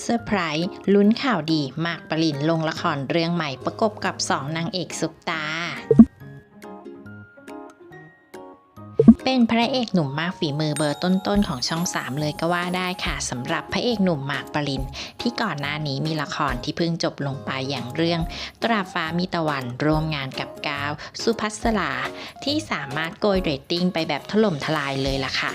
เซอร์ไพรส์ลุ้นข่าวดีมากปรินลงละครเรื่องใหม่ประกบกับสองนางเอกซุปตา เป็นพระเอกหนุ่มมากฝีมือเบอร์ต้นๆของช่อง 3 เลยก็ว่าได้ค่ะสำหรับพระเอกหนุ่มหมากปริน ที่ก่อนหน้านี้มีละครที่เพิ่งจบลงไปอย่างเรื่อง ตราฟ้ามีตะวันร่วมงานกับกาว สุภัสราที่สามารถโกยเรตติ้งไปแบบถล่มทลายเลยล่ะค่ะ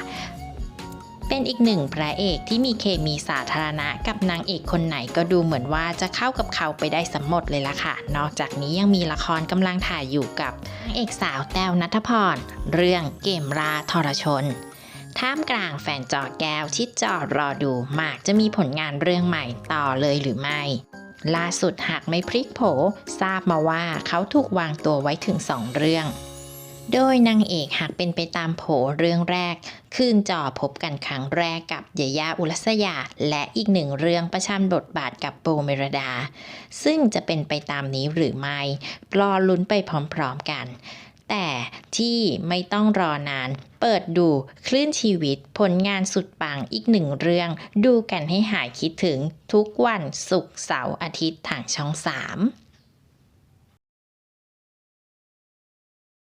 เป็นอีกหนึ่งพระเอกที่มีเคมีสาธารณะกับนางเอกคนไหนก็ดูเหมือนว่าจะเข้ากับเขาไปได้สมหมดเลยล่ะค่ะ นอกจากนี้ยังมีละครกำลังถ่ายอยู่กับนางเอกสาวแต้วนัทพร เรื่องเกมราทรชนท่ามกลางแฟนจอแก้วที่จอดรอดูหมากจะมีผลงานเรื่องใหม่ต่อเลยหรือไม่ ล่าสุดหากไม่พลิกโผ ทราบมาว่าเขาถูกวางตัวไว้ถึง2เรื่อง โดยนางเอกหากเป็นไปตามโผเรื่องแรกคืนจอพบกันครั้งแรกกับยายาอุรัสยา และอีกหนึ่งเรื่องประชันบทบาทกับโบเมรดา ซึ่งจะเป็นไปตามนี้หรือไม่รอลุ้นไปพร้อมๆกัน แต่ที่ไม่ต้องรอนาน เปิดดูคลื่นชีวิตผลงานสุดปังอีกหนึ่งเรื่อง ดูกันให้หายคิดถึงทุกวันศุกร์เสาร์อาทิตย์ทางช่อง 3